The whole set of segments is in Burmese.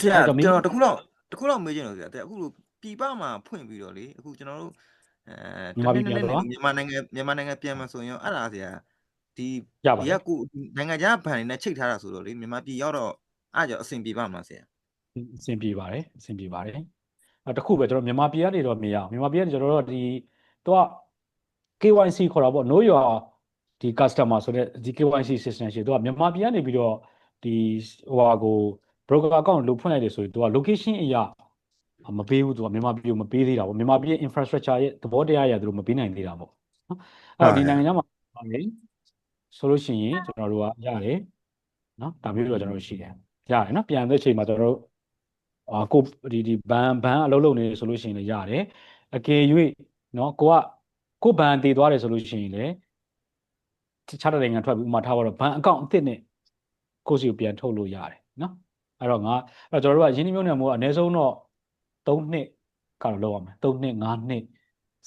ဆရာအဲ့တော့မင်းကျွန်တော်တခုတော့တခုတော့မေးချင်လို့ဆရာတဲ့အခုလိုပြည်ပမှာဖွင့်ပြီးတော့လေအခုကျွန်တော်တို့အဲမြန်မာပြည်တပြန်နေ့တော့နေ့မြန်မာနိုင်ငံမြန်မာနိုင်ငံပြန်မှာဆိုရင်ရောအဲ့ဒါဆရာဒီရပါဒီတကယ်ကိုနိုင်ငံခြားဘဏ်တွေနဲ့ချိတ်ထားတာဆိုတော့လေမြန်မာပြည်ရောက်တော့အားကြောင့်အဆင်ပြေပါမလားဆရာအဆင်ပြေပါတယ်အဆင်ပြေပါတယ်အဲတခုပဲကျွန်တော်မြန်မာပြည်ကနေတော့မရအောင်မြန်မာပြည်ကနေကျွန်တော်တို့ဒီတော့ KYC ခေါ်တာပေါ့ know your ဒီ customer ဆိုတဲ့ဒီ KYC system ရှိတော့မြန်မာပြည်ကနေပြီးတော့ဒီဟိုဟာကို broker account လို့ဖွင့်လိုက်တယ်ဆိုရင်သူက location အရာမပေးဘူးသူကမြန်မာပြည်ကိုမပေးသေးတာပေါ့မြန်မာပြည်ရဲ့ infrastructure ရဲ့သဘောတရားအရာသူတို့မပေးနိုင်သေးတာပေါ့နော်အဲ့တော့ဒီနိုင်ငံခြားမှာလေဆိုလို့ရှိရင်ကျွန်တော်တို့ကရတယ်နော်ဒါမျိုးတော့ကျွန်တော်တို့ရှိတယ်ရတယ်နော်ပြန်တဲ့ချိန်မှာကျွန်တော်တို့အာကိုဒီဒီဘန်ဘန်အလုပ်လုပ်နေတယ်ဆိုလို့ရှိရင်လည်းရတယ်အကယ်၍နော်ကိုကကိုဘန်တည်သွားတယ်ဆိုလို့ရှိရင်လည်းတခြားတဲ့နိုင်ငံထွက်ပြီးဥပမာထားပါတော့ဘန်အကောင့်အသစ်နဲ့ကိုယ့်စီကိုပြန်ထုတ်လို့ရတယ်နော် အဲ့တော့ငါအဲ့တော့ကျွန်တော်တို့ကရင်းနှီးမြှုပ်နှံမှုကအနည်းဆုံးတော့3နှစ်ကတော့လောက်ရမယ်3နှစ်5နှစ်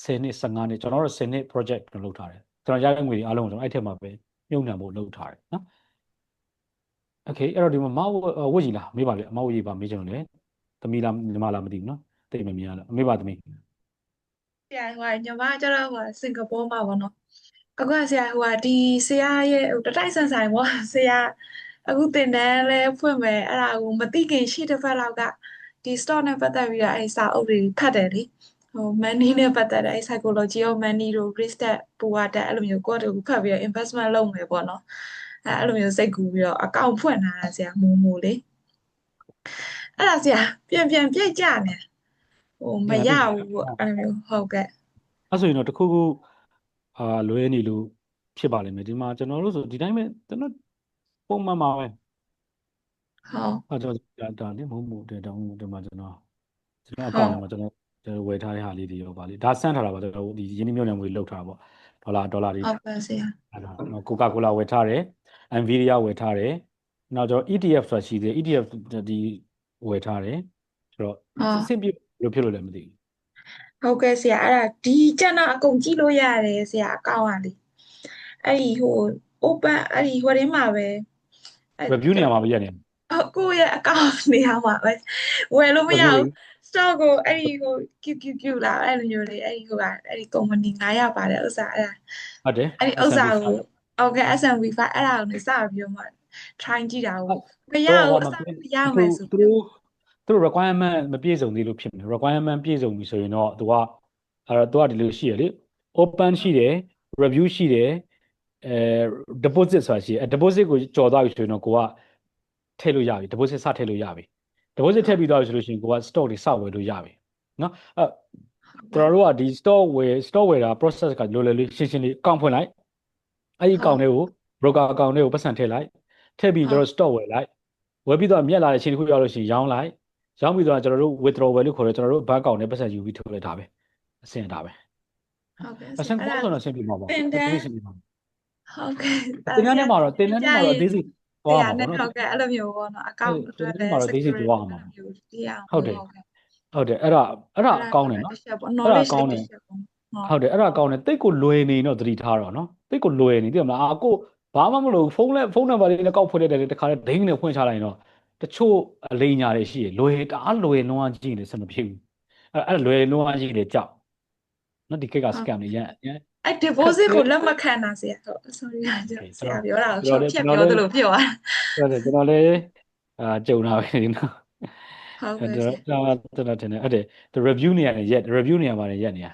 10နှစ်15နှစ်ကျွန်တော်တို့10နှစ် project ကျွန်တော်လုပ်ထားတယ်ကျွန်တော်ရတဲ့ငွေတွေအားလုံးကိုကျွန်တော်အဲ့ထက်မှာပဲမြှုပ်နှံဖို့လုပ်ထားတယ်နော် Okay အဲ့တော့ဒီမှာမဝဝတ်ကြီးလားမေးပါလေအမဝတ်ကြီးပါမေးချင်လို့လေသမီးလားညီမလားမသိဘူးနော်တိတ်မမြင်ရလားမေးပါသမီးဆရာဟိုညီမကျတော့ဟိုစင်ကာပူမှာပေါ့နော်အခုကဆရာဟိုဒီဆရာရဲ့ဟိုတတိုက်ဆန်ဆိုင်ပေါ့ဆရာ အခုတင်တန်းလဲဖွင့်မယ်အဲ့ဒါကိုမသိခင်ရှေ့တစ်ဖက်လောက်ကဒီ store နဲ့ပတ်သက်ပြီးတော့အဲ့စာအုပ်တွေဖတ်တယ်လေဟို money နဲ့ပတ်သက်တဲ့အဲ့ psychology of money တို့ risk တက်ပူဝတက်အဲ့လိုမျိုးကိုယ့်တို့ဖတ်ပြီးတော့ investment လုပ်မယ်ပေါ့နော်အဲ့အဲ့လိုမျိုးစိတ်ကူးပြီးတော့အကောင့်ဖွင့်ထားတာဆရာမူမူလေးအဲ့ဒါဆရာပြန်ပြန်ပြိတ်ကြနေဟိုမရဘူးပေါ့အဲ့လိုမျိုးဟုတ်ကဲ့အဲ့ဆိုရင်တော့တခုခုအာလွဲနေလို့ဖြစ်ပါလိမ့်မယ်ဒီမှာကျွန်တော်တို့ဆိုဒီတိုင်းပဲကျွန်တော် ပုံမှန်ပါပဲဟုတ်အဲ့တော့ဒါဒါလေမဟုတ်ဘူးတဲ့တောင်းဒီမှာကျွန်တော်ကျွန်တော်အကောင့်ထဲမှာကျွန်တော်ကျွန်တော်ဝယ်ထားတဲ့ဟာလေးတွေရောပါလေဒါစမ်းထားတာပါကျွန်တော်ဒီရင်းနှီးမြှုပ်နှံမှုတွေလုပ်ထားတာပေါ့ဒေါ်လာဒေါ်လာတွေဟုတ်ပါဆရာအဲ့ဒါနော်ကိုကာကိုလာဝယ်ထားတယ် Nvidia ဝယ်ထားတယ်နောက်ကျွန်တော် ETF ဆိုတာရှိသေးတယ် ETF ဒီဝယ်ထားတယ်ဆိုတော့အော်အဆင်ပြေဘယ်လိုဖြစ်လို့လဲမသိဘူးဟုတ်ကဲ့ဆရာအဲ့ဒါဒီကျန်တာအကုန်ကြည့်လို့ရတယ်ဆရာအကောင့်ကလေအဲ့ဒီဟို open အဲ့ဒီဟိုတင်းမှာပဲအဲ့ review နေရာမှာပဲရက်နေဟုတ်ကိုယ့်ရဲ့အကောင့်နေရာမှာပဲဝယ်လို့မရဘူး stock ကိုအဲ့ဒီဟို QQQ လာအဲ့လိုမျိုးလေအဲ့ဒီဟိုကအဲ့ဒီ company 900ပါတယ်ဥစ္စာအဲ့ဒါဟုတ်တယ်အဲ့ဒီဥစ္စာကိုဟုတ်ကဲ့ S&P 5အဲ့ဒါကိုနေစပြီးတော့မှ try ကြည့်တာကိုမရဘူးအစရမယ်ဆိုသူတို့သူတို့ requirement မပြည့်စုံသေးလို့ဖြစ်နေ requirement ပြည့်စုံပြီဆိုရင်တော့သူကအဲ့တော့သူကဒီလိုရှိရလေ open ရှိတယ် review ရှိတယ် အဲ deposit ဆိုတာရှိတယ်အဲ deposit ကိုကြော်သွားပြီဆိုရင်တော့ကိုကထည့်လို့ရပြီ deposit စထည့်လို့ရပြီ deposit ထည့်ပြီးသွားပြီဆိုလို့ရှိရင်ကိုက stock တွေစဝယ်လို့ရပြီနော်အဲကျွန်တော်တို့ကဒီ store ဝယ် store ဝယ်တာ process ကလိုလေလေးရှင်းရှင်းလေးအကောင့်ဖွင့်လိုက်အဲ့ဒီအကောင့်တွေကို broker အကောင့်တွေကိုပတ်စံထည့်လိုက်ထည့်ပြီးကျွန်တော် stock ဝယ်လိုက်ဝယ်ပြီးတော့မြက်လာတဲ့အချိန်တစ်ခုရောက်လို့ရှိရင်ရောင်းလိုက်ရောင်းပြီးတော့ကျွန်တော်တို့ withdrawal လို့ခေါ်တယ်ကျွန်တော်တို့ bank account နဲ့ပတ်စံယူပြီးထုတ်လိုက်တာပဲအဆင်တာပဲဟုတ်ကဲ့အဆင်ကောင်းဆိုတော့အဆင်ပြေမှာပါတင်တန်းအဆင်ပြေမှာ ဟုတ်ကဲ့တင်တန်းထဲမှာတော့တင်တန်းထဲမှာတော့အသေးစိတ်သွားမှာနဲ့ပေါ့ဟုနော်တ်ကဲ့အဲ့လိုမျိုးပေါ့နော်အကောင့်အတွက်လည်းဟုတ်တယ်ဒီမှာတော့ basic သွားအောင်ပါဒီအောင်ဟုတ်တယ်ဟုတ်တယ်အဲ့ဒါအဲ့ဒါကောင်းတယ်နော်တစ်ချက်ပေါ့အဲ့ဒါ knowledge ကောင်းတယ်တစ်ချက်ပေါ့ဟုတ်တယ်အဲ့ဒါကောင်းတယ်တိတ်ကိုလွယ်နေတော့သတိထားတော့နော်တိတ်ကိုလွယ်နေသိရမလားအာကိုဘာမှမလုပ်ဖုန်းနဲ့ဖုန်းနံပါတ်လေးနဲ့ကောက်ဖွင့်တဲ့တခါတည်းဒိန်းနဲ့ဖွင့်ချလိုက်ရင်တော့တချို့အလိညာတွေရှိရလွယ်တအားလွယ်လုံးဝကြည့်နေစမဖြစ်ဘူးအဲ့အဲ့လွယ်လုံးဝကြည့်နေကြောက်နော်ဒီကိတ်က scam တွေရန်ရန် အဲ့ deposit ကိုလက်မခံတာဆရာဟုတ် sorry ဆရာပြောတာကိုရှော့ဖြတ်ပြောသလိုပြောတာဟုတ်တယ်ကျွန်တော်လည်းအာကြုံတာပဲနော်ဟုတ်အဲ့ကဲ့တော့ဆရာကျွန်တော်တင်တယ်ဟုတ်တယ် the review နေရာနဲ့ရက် review နေရာမှာရက်နေရ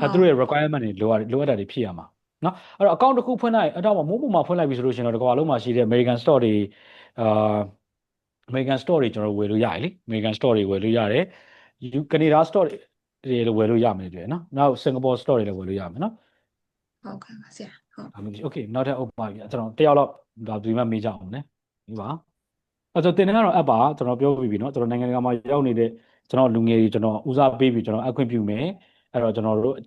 အဲ့သူတို့ရဲ့ requirement တွေလိုအပ်လိုအပ်တာတွေဖြစ်ရမှာနော်အဲ့တော့ account တစ်ခုဖွင့်လိုက်အဲ့တော့မိုးပုံမှာဖွင့်လိုက်ပြီဆိုလို့ရှိရင်တော့ဒီကွာလုံးမှာရှိတဲ့ American store တွေအာ American store တွေကျွန်တော်တို့ဝယ်လို့ရတယ်လေ American store တွေဝယ်လို့ရတယ် You Canada store တွေလည်းဝယ်လို့ရမယ်ကြည့်နော်နောက် Singapore store တွေလည်းဝယ်လို့ရမယ်နော် ဟုတ်ကဲ့ပါဆရာဟုတ် ဒါမျိုး Okay နောက်ထပ်ဥပမာပြကျွန်တော်တယောက်တော့ဒါဒီမှာမေးကြအောင်နော်ဒီပါအဲ့တော့တင်နေကတော့ app ပါကျွန်တော်ပြောပြီးပြီနော်ကျွန်တော်နိုင်ငံတကာမှာရောက်နေတဲ့ကျွန်တော်လူငယ်တွေကျွန်တော်ဦးစားပေးပြီးကျွန်တော်အခွင့်ပြုမယ်အဲ့တော့ကျွန်တော်တို့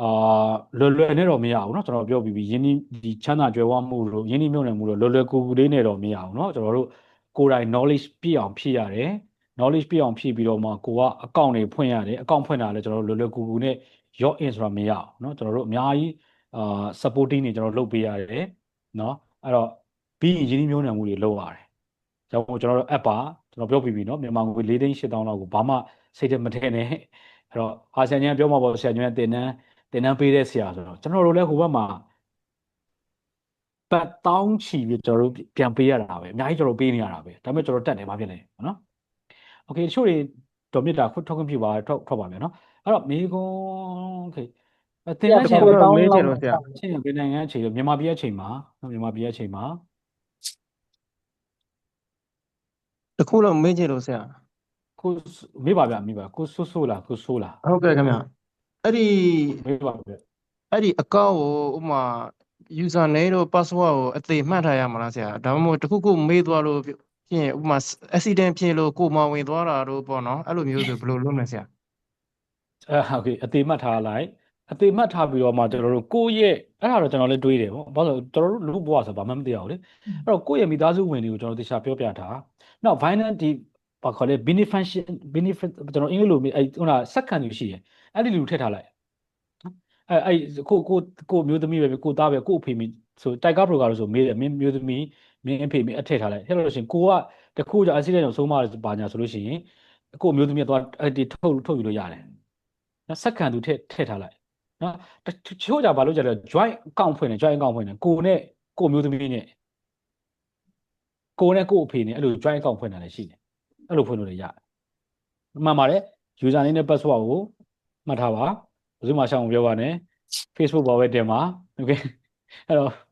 အာလွယ်လွယ်နဲ့တော့မရဘူးเนาะကျွန်တော်ပြောပြီးပြီယင်းဒီဒီချမ်းသာကြွယ်ဝမှုလို့ယင်းဒီမြုံနယ်မှုလို့လွယ်လွယ်ကူကူလေးနဲ့တော့မရဘူးเนาะကျွန်တော်တို့ကိုယ်တိုင် knowledge ပြည့်အောင်ဖြည့်ရတယ် knowledge ပြည့်အောင်ဖြည့်ပြီးတော့မှကိုကအကောင့်တွေဖွင့်ရတယ်အကောင့်ဖွင့်တာလည်းကျွန်တော်တို့လွယ်လွယ်ကူကူနဲ့ log in ဆိုတာမရအောင်เนาะကျွန်တော်တို့အများကြီးအာ supporting တွေကျွန်တော်လုပ်ပေးရတယ်เนาะအဲ့တော့ပြီးရင်ယင်းဒီမြုံနယ်မှုတွေလုပ်ရတယ်ကျွန်တော်ကျွန်တော်တို့ app ပါ ကျွန်တော်ပြောပြီးပြီเนาะမြန်မာငွေ၄သိန်း၈000လောက်ကိုဘာမှစိတ်ထဲမထည့်နဲ့အဲ့တော့အာဆန်ညံပြောမှာပေါ့ဆရာညံတင်တန်းတင်တန်းပေးတဲ့ဆရာဆိုတော့ကျွန်တော်တို့လည်းဟိုဘက်မှာပတ်တောင်းချီပြီးကျွန်တော်တို့ပြန်ပေးရတာပဲအများကြီးကျွန်တော်ပေးနေရတာပဲဒါပေမဲ့ကျွန်တော်တက်တယ်ဘာဖြစ်လဲနော် โอเคတချို့တွေတော်မြစ်တာခွတ်ထောက်ခွင့်ပြုပါထွက်ထွက်ပါမယ်နော်အဲ့တော့မေကွန်โอเคအတင်တန်းဆရာ တစ်ခု ပြော တော့မေးချင်လို့ဆရာ ချင်းပြည်နိုင်ငံအချိန်လို့မြန်မာပြည်အချိန်မှာနော်မြန်မာပြည်အချိန်မှာ တခုလုံးမေးချင်လို့ဆရာ ကိုမေးပါဗျမေးပါကိုဆိုးဆိုးလားကိုဆိုးလား ဟုတ်ကဲ့ခင်ဗျအဲ့ဒီ မေးပါဗျ အဲ့ဒီအကောင့်ကိုဥပမာ user name တို့ password ကိုအသေးမှတ်ထားရမှာလားဆရာဒါမှမဟုတ်တခုခုမေးသွားလို့ ဖြစ်ရင်ဥပမာ accident ဖြစ်လို့ကိုမောင်ဝင်သွားတာတို့ပေါ့နော်အဲ့လိုမျိုးဆိုဘယ်လိုလုပ်မလဲဆရာအဲဟုတ်ကဲ့အသေးမှတ်ထားလိုက်အသေးမှတ်ထားပြီးတော့မှကျွန်တော်တို့ကိုယ့်ရဲ့အဲ့ဒါတော့ကျွန်တော်လည်းတွေးတယ်ပေါ့ဘာလို့ကျွန်တော်တို့လူဘဝဆိုဘာမှမသိရဘူးလေအဲ့တော့ကိုယ့်ရဲ့မိသားစုဝင်တွေကိုကျွန်တော်တို့တခြားပြောပြထားနောက် finance ဒီဘာခေါ်လဲ beneficial benefit ကျွန်တော်အင်္ဂလိပ်လိုအဲဟိုနာ second ယူရှိရယ်အဲ့ဒီလူထည့်ထားလိုက်အဲအဲ့ကိုကိုကိုမျိုးသမီးပဲကိုသားပဲကိုအဖေမိ ဆိုတိုက်က broker လို့ဆိုမေးတယ်မင်းမျိုးသမီးမင်းအဖေမိအထည့်ထားလိုက်ထည့်လို့ရှိရင်ကိုကတခုကြောင့် accident ကိုဆုံးမတယ်ဘာညာဆိုလို့ရှိရင်ကိုမျိုးသမီးကတော့အဲ့ဒီထုတ်ထုတ်ယူလို့ရတယ်နော်စက္ကန့်သူထည့်ထည့်ထားလိုက်နော်တချို့ကြဘာလို့ကြလဲ joint account ဖွင့်တယ် joint account ဖွင့်တယ်ကိုနဲ့ကိုမျိုးသမီးနဲ့ကိုနဲ့ကိုအဖေနဲ့အဲ့လို joint account ဖွင့်တာလည်းရှိတယ်အဲ့လိုဖွင့်လို့လည်းရတယ်မှန်ပါတယ် user name နဲ့ password ကိုမှတ်ထားပါဘယ်သူမှရှောင်းမပြောပါနဲ့ Facebook ပေါ်ပဲတင်ပါ okay အဲ့တော့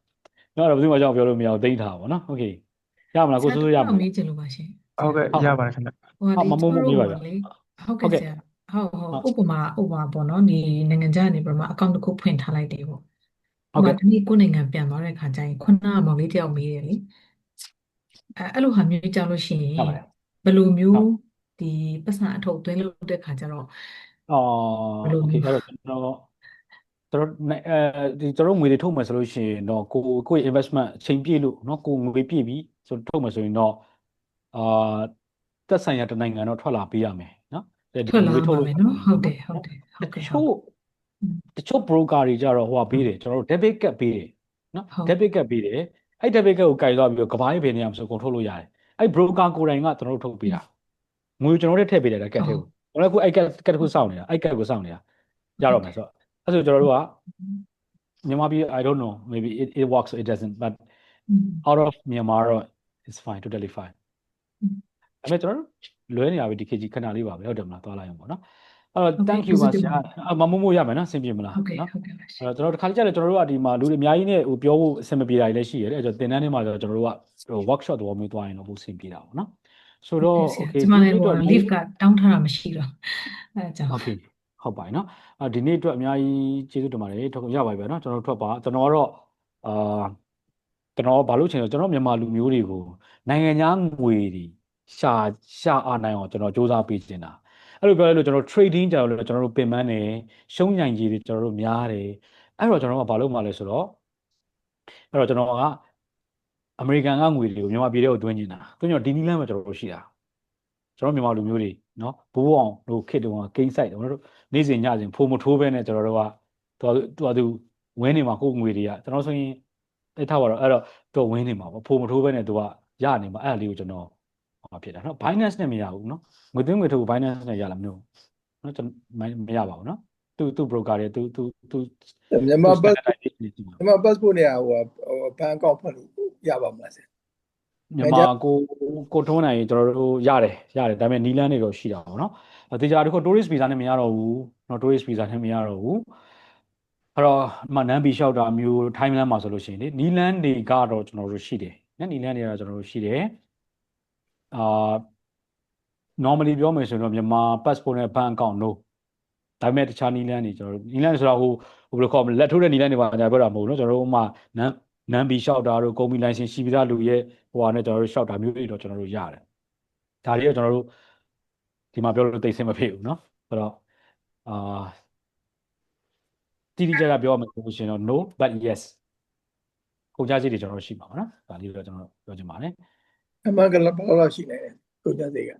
တော့ဘယ်သူမှရှောင်းပြောလို့မရဘူးသိမ်းထားပါဗောနော် okay ရမလားကိုစိုးစိုးရမလား မေးချင်လို့ပါရှင် ဟုတ်ကဲ့ ဟုတ် ရပါတယ်ခင်ဗျ ဟို ဟုတ်မမမမေးပါဗျ လေဟုတ် ဟုတ် ကဲ့ ကဲ့ ဆရာဟုတ်ဟုတ်ဥပမာဥပမာပေါ့နော်ဒီနိုင်ငံခြားကနေပြီးတော့မှအကောင့်တစ်ခုဖွင့်ထားလိုက်တယ်ပေါ့ ဟုတ်ကဲ့ ဒီနေ့ကိုယ့်နိုင်ငံပြန်သွားတဲ့ခါကျရင်ခုနကမောင်လေးတယောက်မေးတယ်လေအဲအဲ့လိုဟာမျိုးကြောက်လို့ရှိရင် ဟုတ်ပါတယ် ဘယ်လိုမျိုး ဟုတ် ဒီပတ်စံအထုပ်သွင်းလို့တဲ့ခါကျတော့ အော် ဘယ်လို โอเค မျိုး အဲ့တော့ကျွန်တော်ကျွန် တော်နိုင်အဲဒီကျွန်တော်ငွေတွေထုတ်မယ်ဆိုလို့ရှိရင်တော့ကိုကိုယ့်ရဲ့ investment အချိန်ပြည့်လို့เนาะကိုငွေပြည့်ပြီဆိုထုတ်မယ်ဆိုရင်တော့အာသက်ဆိုင်ရာတစ်နိုင်ငံတော့ထွက်လာပေးရမယ်เนาะဒီ ထွက်လာ ငွေထုတ် ပါ လို့ မယ်နော်ဟုတ်တယ်ဟုတ်တယ်ဟုတ် တ ကဲ့ ချို့တချို့ broker တွေကြတော့ဟိုဟာပေးတယ်ကျွန်တော်တို့ debit card ပေးတယ်เนาะ ဟုတ် debit card ပေးတယ်အဲ့ debit card ကိုကင်သွားပြီးတော့ကဘာရေးဘယ်နေရာမှာဆိုကုန်ထုတ်လို့ရတယ်အဲ့ broker ကိုယ်တိုင်ကကျွန်တော်တို့ထုတ်ပေးတာငွေကျွန်တော်တို့ထည့်ပေးတယ်ကတ်ထဲကိုကျွန်တော်လည်းခုအဲ့ကတ်ကတ်တစ်ခုစောင့်နေတာအဲ့ကတ်ကိုစောင့်နေတာရတော့မယ်ဆိုတော့ အဲ့ဆိုကျွန်တော်တို့ကမြန်မာပြည် I don't know maybe it it works or it doesn't but out of Myanmar it's fine totally fine အဲ့မဲ့ကျွန်တော်လွဲနေရပြီဒီခေတ်ကြီးခဏလေးပါပဲဟုတ်တယ်မလားသွားလိုက်အောင်ပေါ့နော်အဲ့တော့ thank you ပါဆရာမမို့မို့ရမယ်နော်ဆင်ပြေမလားနော်အဲ့တော့ကျွန်တော်တစ်ခါကြတယ်ကျွန်တော်တို့ကဒီမှာလူတွေအများကြီးနဲ့ဟိုပြောဖို့အဆင်မပြေတာလည်းရှိရတယ်အဲ့တော့သင်တန်းထဲမှာဆိုတော့ကျွန်တော်တို့ကဟို workshop သဘောမျိုးသွားရင်တော့ပိုဆင်ပြေတာပေါ့နော်ဆိုတော့ okay ဒီမှာလည်း leave ကတောင်းထားတာမရှိတော့အဲ့ကြောင့် okay ဟုတ်ပါပြီเนาะအာဒီနေ့အတွက်အများကြီးကျေးဇူးတင်ပါတယ်ထုတ်ရပါပြီဗျာเนาะကျွန်တော်တို့ထွက်ပါကျွန်တော်ကတော့အာကျွန်တော်ဘာလို့ချင်လဲကျွန်တော်မြန်မာလူမျိုးတွေကိုနိုင်ငံခြားငွေတွေရှာရှာအားနိုင်အောင်ကျွန်တော်စ조사ပေးချင်တာအဲ့လိုပြောလိုက်လို့ကျွန်တော် trading ကြတော့လို့ကျွန်တော်တို့ပင်ပန်းတယ်ရှုံးညံကြီးတွေကျွန်တော်တို့များတယ်အဲ့တော့ကျွန်တော်ကဘာလုပ်မှလဲဆိုတော့အဲ့တော့ကျွန်တော်ကအမေရိကန်ကငွေတွေကိုမြန်မာပြည်ထဲကိုသွင်းနေတာသွင်းတော့ဒီနီးလမ်းမှာကျွန်တော်တို့ရှိတာ ကျွန်တော်မြန်မာလူမျိုးတွေเนาะဘိုးအောင်တို့ခေတ္တတုန်းကဂိမ်းဆိုင်တယ်ကျွန်တော်တို့နေ့စဉ်ညစဉ်ဖိုးမထိုးပဲနဲ့ကျွန်တော်တို့ကသူသူသူဝင်းနေမှာကိုယ်ငွေတွေကကျွန်တော်ဆိုရင်အဲ့ထားပါတော့အဲ့တော့သူဝင်းနေမှာပေါ့ဖိုးမထိုးပဲနဲ့သူကရနေမှာအဲ့ဒါလေးကိုကျွန်တော်ဟောဖြစ်တာเนาะ Binance နဲ့မရဘူးเนาะငွေသွင်းငွေထုတ် Binance နဲ့ရလားမလို့เนาะကျွန်တော်မရပါဘူးเนาะသူသူ broker တွေသူသူသူ မြန်မာဘတ် standardization တွေရှိမှာ မြန်မာ passport เนี่ยဟိုဟိုဘဏ်အကောင့်ဖွင့်လို့ရပါမလားဆရာ မြန်မာကိုကိုထုံးနိုင်ရင်ကျွန်တော်တို့ရတယ်ရတယ်ဒါပေမဲ့နီလန်းတွေတော့ရှိတာပေါ့နော်အသေးချာတစ်ခု tourist visa နဲ့မရတော့ဘူးเนาะ tourist visa နဲ့မရတော့ဘူးအဲ့တော့ဒီမှာနန်းဘီလျှောက်တာမျိုး timeline မှာဆိုလို့ရှိရင်လေနီလန်းတွေကတော့ကျွန်တော်တို့ရှိတယ်နော်နီလန်းတွေကတော့ကျွန်တော်တို့ရှိတယ်အာ normally ပြောမယ်ဆိုရင်တော့မြန်မာ passport နဲ့ bank account no ဒါပေမဲ့တခြားနီလန်းတွေကျွန်တော်တို့နီလန်းဆိုတာဟိုဟိုဘယ်လိုခေါ်မလဲလက်ထိုးတဲ့နီလန်းတွေပါညာပြောတာမဟုတ်ဘူးเนาะကျွန်တော်တို့ဥမာနန်း နန်းဘီလျှောက်တာတို့ကုမ္ပဏီလိုင်စင်ရှိပြီးသားလူရဲ့ဟိုဟာနဲ့ကျွန်တော်တို့လျှောက်တာမျိုးတွေတော့ကျွန်တော်တို့ရတယ်ဒါတွေကကျွန်တော်တို့ဒီမှာပြောလို့သိစင်မဖြစ်ဘူးเนาะဆိုတော့အာတိတိကျကျပြောရမယ်ဆိုလို့ရှိရင်တော့ no but yes ကုန်ကြစည်တွေကျွန်တော်တို့ရှိမှာပါเนาะဒါလေးတော့ကျွန်တော်တို့ပြောချင်ပါတယ် အမှန်ကလည်းဘယ်လောက်ရှိနေလဲကုန်ကြစည်က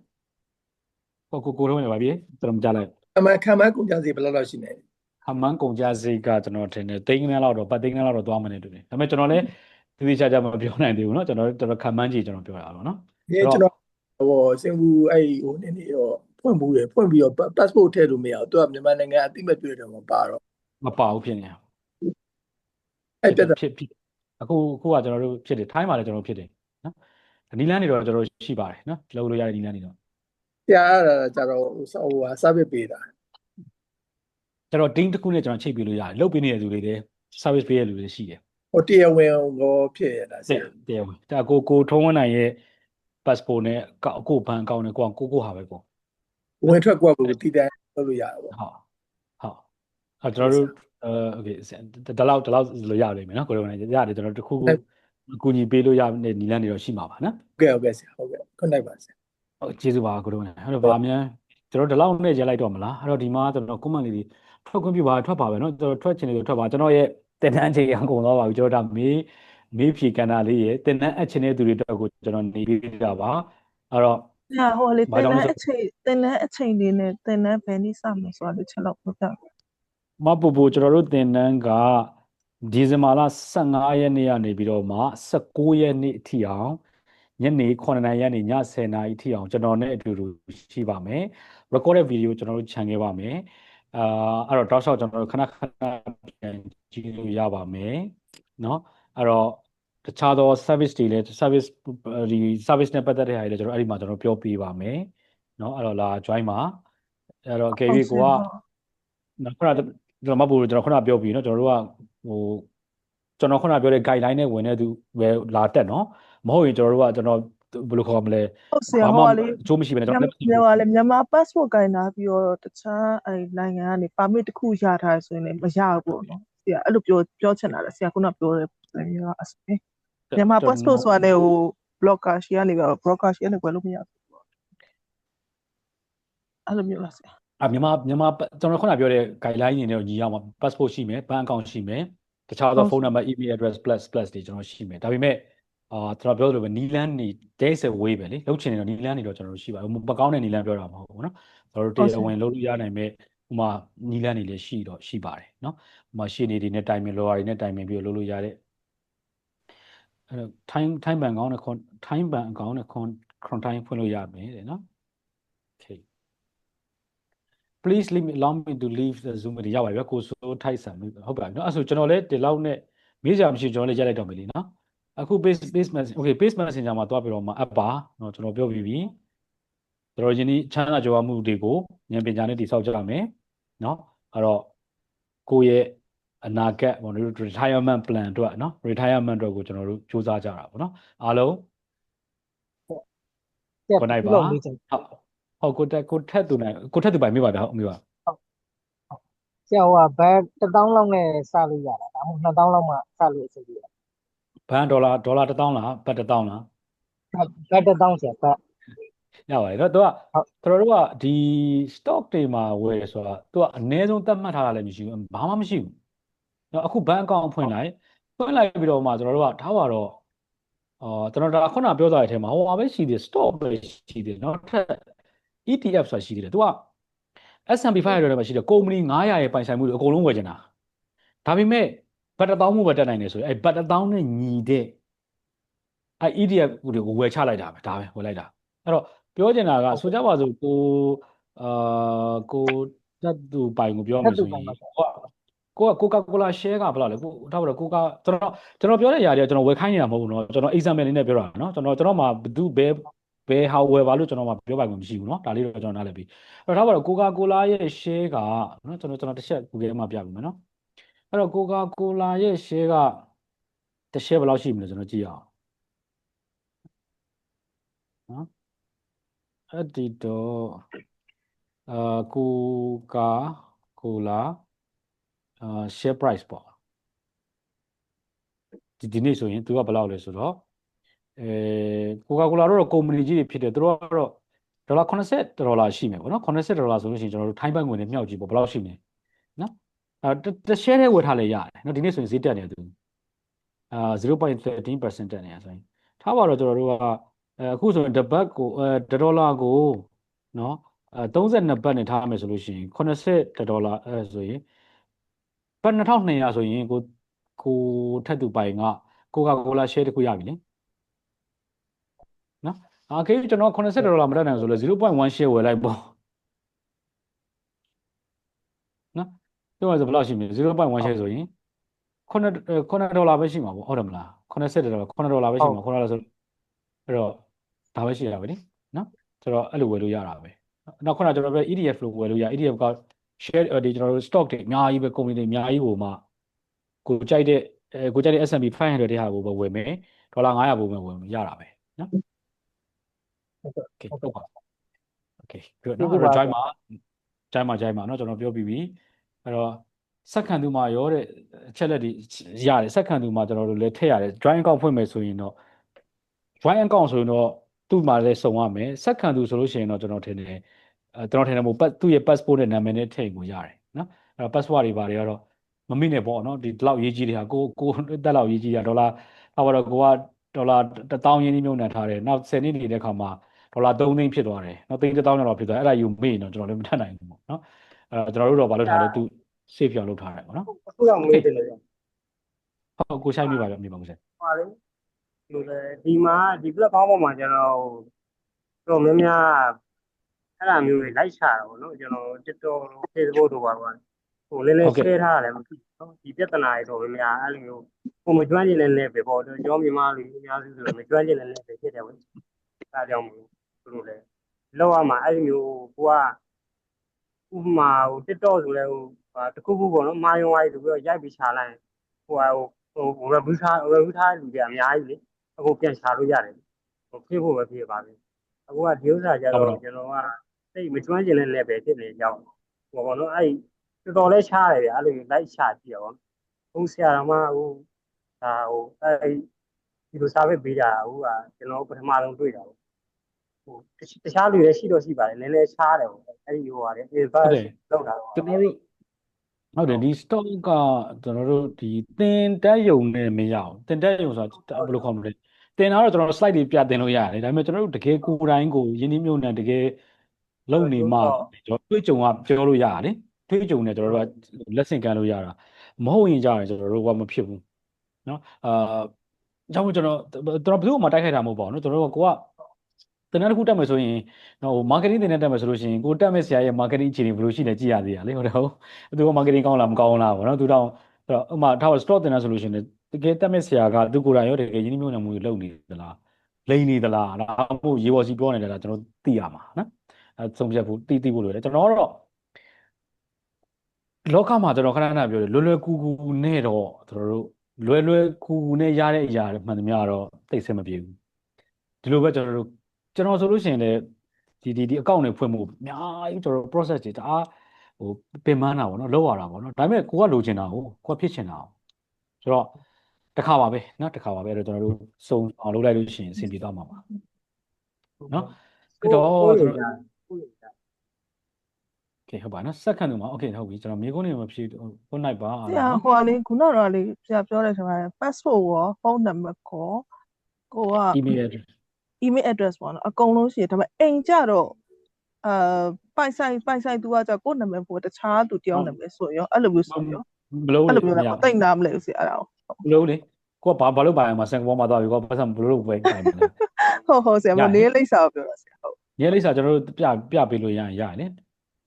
ကိုကိုကိုတော့နေပါပြီကျွန်တော်မကြလိုက် အမှန်ခံမကုန်ကြစည်ဘယ်လောက်လောက်ရှိနေလဲ အမှန်ကုန်ကြစည်ကကျွန်တော်ထင်တယ်သိန်းကန်းလောက်တော့ပတ်သိန်းကန်းလောက်တော့သွားမှနေတူတယ်ဒါပေမဲ့ကျွန်တော်လည်းတိတိကျကျမပြောနိုင်သေးဘူးเนาะကျွန်တော်ကျွန်တော်ခံမှန်းကြည့်ကျွန်တော်ပြောတာပါเนาะ ဒီကျွန်တော် ဟိုစင်ကူအဲ့ဟိုနည်းနည်းတော့ဖွင့်မှုရဖွင့်ပြီးတော့ passport ထည့်လို့မရဘူးသူကမြန်မာနိုင်ငံအတိမတ်တွေ့တယ်မပါတော့ မပါဘူးဖြစ်နေတာ အဲ့ပြဿနာ ဖြစ်ဖြစ်အခုအခုကကျွန်တော်တို့ဖြစ်တယ်ထိုင်းမှာလည်းကျွန်တော်တို့ဖြစ်တယ်နော်နီလန်းတွေတော့ကျွန်တော်တို့ရှိပါတယ်နော်လုပ်လို့ရတဲ့နီလန်းတွေတော့ ဆရာအဲ့ဒါကြတော့ဟိုဟိုဟာ service ပေးတာ ကျွန်တော် ding တစ်ခုနဲ့ကျွန်တော်ချိတ်ပေးလို့ရတယ်လုတ်ပေးနေတဲ့လူတွေလည်း service ပေးတဲ့လူတွေရှိတယ်ဟိုတရားဝင်ကိုဖြစ်ရတာဆက်တရားဝင်ဒါကိုကိုထုံးဝင်နိုင်ရဲ့ passport နဲ့အကိုဘဏ်အကောင့်နဲ့ကိုကကိုကိုဟာပဲပေါ့ဝင်ထွက်ကိုကကိုတည်တန်းလုပ်လို့ရတာပေါ့ဟုတ်ဟုတ်အဲကျွန်တော်တို့အဲ okay ဒါလောက်ဒါလောက်လို့ရလိမ့်မယ်နော်ကိုလိုနဲ့ရတယ်ကျွန်တော်တခုခုအကူအညီပေးလို့ရတဲ့နီလန်းတွေတော့ရှိမှာပါနော်ဟုတ်ကဲ့ဟုတ်ကဲ့ဆရာဟုတ်ကဲ့ connect ပါဆရာဟုတ်ကျေးဇူးပါကိုလိုနဲ့အဲ့တော့ဗာမြန်ကျွန်တော်ဒီလောက်နဲ့ရလိုက်တော့မလားအဲ့တော့ဒီမှာကျွန်တော် comment လေးတွေ ထွက်ခွင့်ပြုပါထွက်ပါပဲနော်ကျွန်တော်ထွက်ချင်တယ်ဆိုထွက်ပါကျွန်တော်ရဲ့တင်တန်းချိန်အကုန်သွားပါပြီကျွန်တော်ဒါမေးမေးဖြေကဏ္ဍလေးရဲ့တင်တန်းအပ်ချင်တဲ့သူတွေအတွက်ကိုကျွန်တော်နေပေးတာပါအဲ့တော့။ဟာဟိုလေဘာတင်ကြောင့်လဲတန်းအချိန်တင်တန်းအချိန်လေးနဲ့တင်တန်းဘယ်နည်းစမယ်ဆိုတာလေချက်တော့ပြောပြ။မပူပူကျွန်တော်တို့သင်တန်းကဒီဇင်ဘာလ15ရက်နေ့ကနေပြီးတော့မှ19ရက်နေ့အထိအောင်ညနေ9နာရီကနေည10နာရီအထိအောင်ကျွန်တော်နဲ့အတူတူရှိပါမယ် recorded video ကျွန်တော်တို့ခြံခဲ့ပါမယ် အာအဲ့တော့တောက်လျှောက်ကျွန်တော်တို့ခဏခဏပြန်ကြည့်လို့ရပါမယ်เนาะအဲ့တော့တခြားသော service တွေလည်း service ဒီ service နဲ့ပတ်သက်တဲ့ဟာတွေလည်းကျွန်တော်အဲ့ဒီမှာကျွန်တော်ပြောပြပါမယ်เนาะအဲ့တော့လာ join ပါအဲ့တော့ KV ကိုက နော်ခုနကကျွန်တော်မဟုတ်ဘူးကျွန်တော်ခုနကပြောပြီးเนาะကျွန်တော်တို့ကဟိုကျွန်တော်ခုနကပြောတဲ့ guideline နဲ့ဝင်တဲ့သူပဲလာတက်เนาะမဟုတ်ရင်ကျွန်တော်တို့ကကျွန်တော် ဘယ်လိုခေါ်မလဲဟုတ်ဆရာဘာဟိုမှကလေအချိုးမရှိဘဲနဲ့ကျွန်မြတော်န်မြန်မာလေမြန်မာ passport ကိုင်လာပြီးတော့တခြားအဲနိုင်ငံကနေ permit တစ်ခုရထားရဆိုရင်လည်းမရဘူးပေါ့နော်ဆရာအဲ့လိုပြောပြောချင်တာလေဆရာခုနပြောတဲ့ပုံစံမျိုးကအစပဲမြန်မာ passport ဆိုတာလည်းဟို blocker ရှိကနေပြီးတော့ broker ရှိကနေဝယ်လို့မရဘူးပေါ့အဲ့လိုမျိုးလားဆရာအမြန်မာမြန်မာကျွန်တော်ခုနကပြောတဲ့ guideline တွေနဲ့ညီရမှာ passport ရှိမယ် bank account ရှိမယ်တခြားသောဟုတ်ဖုန်းနံပါတ် email address plus plus တွေကျွန်တော်ရှိမယ်ဒါပေမဲ့ အာကျွန်တော်ပြောသလိုပဲနီလန်းနေ days away ပဲလေလုပ်ချင်တယ်တော့နီလန်းနေတော့ကျွန်တော်တို့ရှိပါဘူးမကောင်းတဲ့နီလန်းပြောတာမဟုတ်ဘူးเนาะကျွန်တော်တို့တရားဝင်လုပ်လို့ရနိုင်မဲ့ဥမာနီလန်းနေလည်းရှိတော့ရှိပါတယ်เนาะဥမာရှေ့နေတွေနဲ့တိုင်ပင် lawyer တွေနဲ့တိုင်ပင်ပြီးတော့လုပ်လို့ရတဲ့အဲ့တော့ time time bank account နဲ့ con- time bank account နဲ့ con con time ဖွင့်လို့ရမယ်တဲ့เนาะ okay please leave me allow me to leave the zoom တွေရောက်ပါပြီကိုစိုးထိုက်ဆံပြီဟုတ်ပါပြီเนาะအဲ့ဆိုကျွန်တော်လည်းဒီလောက်နဲ့မေးစရာမရှိဘူးကျွန်တော်လည်းရက်လိုက်တော့မယ်လीเนาะ အခု base base message okay base messenger မှာတွားပြီးတော့မှ app ပါเนาะကျွန်တော်ပြောပြီးပြီကျွန်တော်ယင်းဒီချမ်းသာကြွားမှုတွေကိုဉာဏ်ပညာနဲ့တည်ဆောက်ကြရမယ်เนาะအဲ့တော့ကိုယ့်ရဲ့အနာဂတ်ပေါ့နော် retirement plan အတွက်เนาะ retirement အတွက်ကိုကျွန်တော်တို့စူးစမ်းကြတာပေါ့เนาะအားလုံး ပြ ကိုနိုင်ပါ ပြုလုပ်နေချင် ဟုတ်ဟုတ်ကိုတက်ကိုထက်သူနိုင်ကိုထက်သူပိုင်မိပါဗျာဟုတ်မိပါ ဆရာဟိုကဘတ်1000လောက်နဲ့စလို့ရတာဒါမှမဟုတ်2000လောက်မှစလို့အဆင်ပြေတယ် ဘန်ဒေါ်လာဒေါ်လာ1000လားဘတ်1000လားဘတ်1000ဆရာတော့ရပါတယ်နော်သူကသူတို့ကဒီ stock တွေမှာဝယ်ဆိုတာသူကအနည်းဆုံးသတ်မှတ်ထားတာလည်းမရှိဘူးဘာမှမရှိဘူးနော်အခုဘဏ်အကောင့်ဖွင့်လိုက်ဖွင့်လိုက်ပြီးတော့မှကျွန်တော်တို့ကထားပါတော့အော်ကျွန်တော်ဒါခုနပြောသွားတဲ့အထဲမှာဟိုပါပဲရှိသေး stock ပဲရှိသေးနော်ထက် ETF ဆိုတာရှိသေးတယ်သူက S&P 500တွေမှာရှိတယ်ကုမ္ပဏီ900ရဲ့ပိုင်ဆိုင်မှုတွေအကုန်လုံးဝယ်ချင်တာဒါပေမဲ့ ဘတ်1000မှုပဲတက်နိုင်တယ်ဆိုရင်အဲဘတ်1000နဲ့ညီတဲ့အဲ ETF တွေကိုဝယ်ချလိုက်တာပဲဒါပဲဝယ်လိုက်တာအဲ့တော့ပြောချင်တာကဆိုကြပါစို့ကိုအာကိုတက်သူပိုင်ကိုပြောမယ်ဆိုရင်ကိုကကိုကာကိုလာ share ကဘယ်လောက်လဲကိုထားပါတော့ကိုကကျွန်တော်ကျွန်တော်ပြောတဲ့ຢာတွေကကျွန်တော်ဝယ်ခိုင်းနေတာမဟုတ်ဘူးเนาะကျွန်တော် example လေးနဲ့ပြောတာเนาะကျွန်တော်ကျွန်တော်မှဘယ်သူဘယ်ဘယ်ဟာဝယ်ပါလို့ကျွန်တော်မှပြောပိုင်ခွင့်မရှိဘူးเนาะဒါလေးတော့ကျွန်တော်နားလည်ပြီအဲ့တော့ထားပါတော့ကိုကာကိုလာရဲ့ share ကเนาะကျွန်တော်ကျွန်တော်တစ်ချက် Google မှာပြပြီမယ်เนาะ အဲ့တော့ကိုကာကိုလာရဲ့ share ကတစ် share ဘယ်လောက်ရှိမလဲကျွန်တော်ကြည့်အောင်နော်အဲ့ဒီတော့အာကိုကာကိုလာအာ share price ပေါ့ဒီဒီနေ့ဆိုရင်သူကဘယ်လောက်လဲဆိုတော့အဲကိုကာကိုလာတော့ကုမ္ပဏီကြီးတွေဖြစ်တယ်သူတို့ကတော့ဒေါ်လာ80ဒေါ်လာရှိမယ်ပေါ့နော်80ဒေါ်လာဆိုလို့ရှိရင်ကျွန်တော်တို့ထိုင်းဘတ်ငွေနဲ့မြှောက်ကြည့်ပေါ့ဘယ်လောက်ရှိမလဲနော် အဲတစ် share ထဲဝယ်ထားလဲရတယ်နော်ဒီနေ့ဆိုရင်ဈေးတက်နေတယ်သူအာ0.13%တက်နေရဆိုရင်ထားပါတော့ကျွန်တော်တို့ကအဲအခုဆိုရင်တစ်ဘတ်ကိုအဲဒေါ်လာကိုနော်အဲ32ဘတ်နဲ့ထားမယ်ဆိုလို့ရှိရင်80ဒေါ်လာအဲဆိုရင်ဘတ်2200ဆိုရင်ကိုကိုထက်သူပိုင်ကကိုကာကိုလာ share တစ်ခုရပြီလေနော်အာခေကျွန်တော်80ဒေါ်လာမတက်နိုင်ဆိုလဲ0.1 share ဝယ်လိုက်ပေါ့နော် ပြောရဆိုဘယ်လောက်ရှိမလဲ0.1 share ဆိုရင်9 9ဒေါ်လာပဲရှိမှာပေါ့ဟုတ်တယ်မလား80ဒေါ်လာ9ဒေါ်လာပဲရှိမှာ9ဒေါ်လာဆိုအဲ့တော့ဒါပဲရှိရပါပဲလေနော်ဆိုတော့အဲ့လိုဝယ်လို့ရတာပဲနောက်ခုနကျွန်တော်ပြော ETF လို့ဝယ်လို့ရ ETF က share ဒီကျွန်တော်တို့ stock တွေအများကြီးပဲ company တွေအများကြီးဟိုမှာကိုကြိုက်တဲ့အဲကိုကြိုက်တဲ့ S&P 500တဲ့ဟာကိုပဲဝယ်မယ်ဒေါ်လာ900ပုံပဲဝယ်မယ်ရတာပဲနော်ဟုတ်ကဲ့ဟုတ်ပါ Okay good နော်အဲ့တော့ join မှာ join မှာ join မှာနော်ကျွန်တော်ပြောပြီးပြီ အဲ့တော့စက္ကန့်သူမှာရောတဲ့အချက်လက်တွေရတယ်စက္ကန့်သူမှာကျွန်တော်တို့လည်းထည့်ရတယ် join account ဖွင့်မယ်ဆိုရင်တော့ join account ဆိုရင်တော့သူ့မှာလည်းစုံရမယ်စက္ကန့်သူဆိုလို့ရှိရင်တော့ကျွန်တော်ထင်တယ်အဲကျွန်တော်ထင်တယ်မို့ပတ်သူ့ရဲ့ passport နဲ့နာမည်နဲ့ထည့်ကိုရတယ်နော်အဲ့တော့ password တွေဘာတွေကတော့မမိနဲ့ပေါ့နော်ဒီဒီလောက်ရေးကြီးတွေဟာကိုကိုတက်လောက်ရေးကြီးတာဒေါ်လာဟောတော့ကိုကဒေါ်လာ1000ရင်းနှီးမြှုပ်နှံထားတယ်နောက်10နှစ်နေတဲ့ခါမှာဒေါ်လာ3သိန်းဖြစ်သွားတယ်နောက်သိန်း1000ကျော်လောက်ဖြစ်သွားအဲ့ဒါယူမေ့ရင်တော့ကျွန်တော်လည်းမထက်နိုင်ဘူးပေါ့နော် အဲ့တော့ကျွန်တော်တို့တော့ဘာလုပ်ထားလဲသူ save ပြောင်းလုပ်ထားတယ်ပေါ့နော်အခုတော့မေးတယ်လေဟုတ်ကိုဆိုင်မိပါဗျမြေပါဦးဆိုင်ဟာလေဒီလေဒီမှာဒီ platform ပေါ်မှာကျွန်တော်တော့များများအဲ့လိုမျိုးတွေလိုက်ချတာပေါ့နော်ကျွန်တော် TikTok တို့ Facebook တို့ပါတော့ဟိုလည်းလည်း share ထားရတယ်မဖြစ်နော်ဒီပြဿနာတွေတော့များအဲ့လိုမျိုးဟိုမကျွမ်းကျင်တဲ့ net ပဲပေါ့ကျွန်တော်မြန်မာလူအများစုဆိုတော့မကျွမ်းကျင်တဲ့ net ပဲဖြစ်တယ်ပေါ့ဒါကြောင့်မို့သူတို့လည်းလောက်ရမှာအဲ့လိုမျိုးကိုက ဥပမာဟို TikTok ဆိုလဲဟိုတခုခုပေါ့နော်မာယုံဝိုင်းဆိုပြီးတော့ရိုက်ပြီးချလိုက်ဟိုဟိုဟို review ထား review ထားတဲ့လူတွေအများကြီးလေအခုပြန်ချလို့ရတယ်ဟိုဖြစ်ဖို့ပဲဖြစ်ပါပြီအခုကဒီဥစ္စာကြတော့ကျွန်တော်ကစိတ်မကျွမ်းကျင်တဲ့ level ဖြစ်နေကြောင်းဟိုဘောနော်အဲ့တော်တော်လေးချရတယ်ဗျအဲ့လိုလိုက်ချကြည့်ရပါဘုံဆရာတော်မဟိုဒါဟိုအဲ့ဒီလိုစာပဲပေးတာဟိုကကျွန်တော်ပထမဆုံးတွေ့တာပေါ့ ဟိုတခြားလူတွေရှိတော့ရှိပါတယ်နည်းနည်းချားတယ်ပေါ့အဲ့ဒီဟိုဟာလေ advice လောက်တာပေါ့ ကျွန်တော်တို့ဟုတ်တယ်ဒီ stock ကကျွန်တော်တို့ဒီတင်တက်ယုံနဲ့မရအောင်တင်တက်ယုံဆိုတာဘယ်လိုခေါ်မလဲတင်တာတော့ကျွန်တော်တို့ slide တွေပြတင်လို့ရတယ်ဒါပေမဲ့ကျွန်တော်တို့တကယ်ကိုယ်တိုင်းကိုယင်းနှိမ့်မြုံနဲ့တကယ်လုံနေမှကျွန်တော်တွေ့ကြုံကပြောလို့ရတယ်တွေ့ကြုံနဲ့ကျွန်တော်တို့ကလက်ဆင့်ကမ်းလို့ရတာမဟုတ်ရင်ကြရင်ကျွန်တော်တို့ကမဖြစ်ဘူးเนาะအာကြောင့်မို့ကျွန်တော်ကျွန်တော်ဘယ်သူမှတိုက်ခိုက်တာမဟုတ်ပါဘူးเนาะကျွန်တော်တို့ကကိုက တင်တဲ့တစ်ခုတက်မယ်ဆိုရင်ဟို marketing တင်တဲ့တက်မယ်ဆိုလို့ရှိရင်ကိုတက်မဲ့ဆရာရဲ့ marketing အခြေအနေဘယ်လိုရှိလဲကြည့်ရသေးရလေဟုတ်တယ်ဟုတ်သူက marketing ကောင်းလားမကောင်းလားပေါ့နော်သူတော့အဲ့တော့ဥပမာထား stock တင်တာဆိုလို့ရှိရင်တကယ်တက်မဲ့ဆရာကသူကိုယ်တိုင်ရောတကယ်ရင်းနှီးမြှုပ်နှံမှုတွေလုပ်နေသလားလိမ့်နေသလားဒါမှမဟုတ်ရေပေါ်စီပြောနေတယ်လားကျွန်တော်သိရမှာနော်အဲဆုံးဖြတ်ဖို့သိသိဖို့လိုတယ်ကျွန်တော်ကတော့လောကမှာကျွန်တော်ခဏခဏပြောတယ်လွယ်လွယ်ကူကူနဲ့တော့ကျွန်တော်တို့လွယ်လွယ်ကူကူနဲ့ရတဲ့အရာတွေမှန်သမျှတော့သိစင်မပြေဘူးဒီလိုပဲကျွန်တော်တို့ ကျွန်တော်ဆိုလို့ရှိရင်လည်းဒီဒီဒီအကောင့်တွေဖွင့်မှုအများကြီးကျွန်တော်တို့ process တွေတအားဟိုပင်ပန်းတာပေါ့နော်လောက်ရတာပေါ့နော်ဒါပေမဲ့ကိုကလိုချင်တာကိုကိုကဖြစ်ချင်တာကိုဆိုတော့တစ်ခါပါပဲနော်တစ်ခါပါပဲအဲ့တော့ကျွန်တော်တို့စုံအောင်လုပ်လိုက်လို့ရှိရင်အဆင်ပြေသွားမှာပါနော်အဲ့တော့ကျွန်တော် โอเคဟုတ်ပါနော်စက္ကန့်တို့မှာโอเคဟုတ်ပြီကျွန်တော်မြေကုန်းနေမှာဖြည့်ခုနိုင်ပါ ဆရာဟိုကလေခုနကတော့လေဆရာပြောတဲ့ဆရာ passport ရောဖုန်းနံပါတ်ကောကိုက email address email address ပေါ့နော်အကုန်လုံးရှိတယ်ဒါပေမဲ့အိမ်ကြတော့အာပိုင်ဆိုင်ပိုင်ဆိုင်သူကကြကိုယ့်နာမည်ပေါ်တခြားသူတယောက်နာမည်ဆိုရောအဲ့လိုမျိုးဆိုရောဘလို့အဲ့လေလိုမျိုးမလည်းရမသိနာမလဲဆရာအဲ့ဒါကိုဘလို့လေကိုကဘာဘာလို့ပါရမှာစင်ကာပူမှာသွားပြီကိုကပတ်စံဘလို့လို့ပဲခိုင်းမလဲဟုတ်ဟုတ်ဆရာမနေလိမ့်စာကိုပြောတာဆရာဟုတ်ရဲလိပ်စာကျွန်တော်တို့ပြပြပေးလို့ရရင်ရတယ်လေ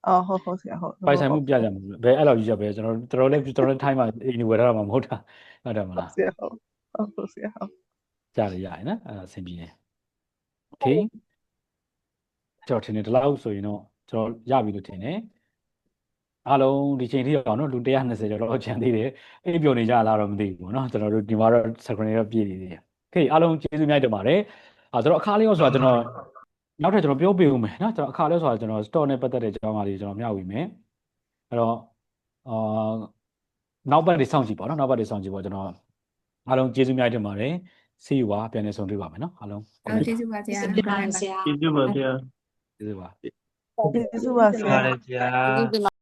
အော်ဟုတ်ဟုတ်ဆရာဟုတ်ပိုင်ဆိုင်မှုပြကြမှာဘယ်အဲ့လိုကြီးကြပဲကျွန်တော်တို့တော်တော်လေးတော်တော် time မှာအိမ်နေဝယ်ထားတာမှမဟုတ်တာဟုတ်တယ်မလားဆရာဟုတ်ဟုတ်ဟုတ်ဆရာဟုတ်ကြားရရရင်နော်အဲ့ဒါအဆင်ပြေတယ် โอเคကျွန်တော်ထင်တယ်ဒီလောက်ဆိုရင်တော့ကျွန်တော်ရပြီလို့ထင်တယ်အားလုံးဒီချိန်ထိတော့နော်လူ120ကျော်တော့ချန်သေးတယ်အိပ်ပျော်နေကြလားတော့မသိဘူးပေါ့နော်ကျွန်တော်တို့ဒီမှာတော့ screen တော့ပြည့်နေသေးတယ်โอเคအားလုံးကျေးဇူးများတင်ပါတယ်အာကျွန်တော်အခါလေးရောဆိုတာကျွန်တော်နောက်ထပ်ကျွန်တော်ပြောပြဦးမယ်နော်ကျွန်တော်အခါလေးဆိုတာကျွန်တော် store နဲ့ပတ်သက်တဲ့အကြောင်းအရာလေးကျွန်တော်မျှဝေမယ်အဲ့တော့အာနောက်ပတ်တွေစောင့်ကြည့်ပါနော်နောက်ပတ်တွေစောင့်ကြည့်ပါကျွန်တော်အားလုံးကျေးဇူးများတင်ပါတယ် see you ပါပြန်နေဆုံတွေ့ပါမယ်နော်အားလုံးဟုတ်ကျေးဇူးပါဆရာကျေးဇူးပါဆရာကျေးဇူးပါဗျာကျေးဇူးပါကျေးဇူးပါဆရာပါတယ်ဗျာ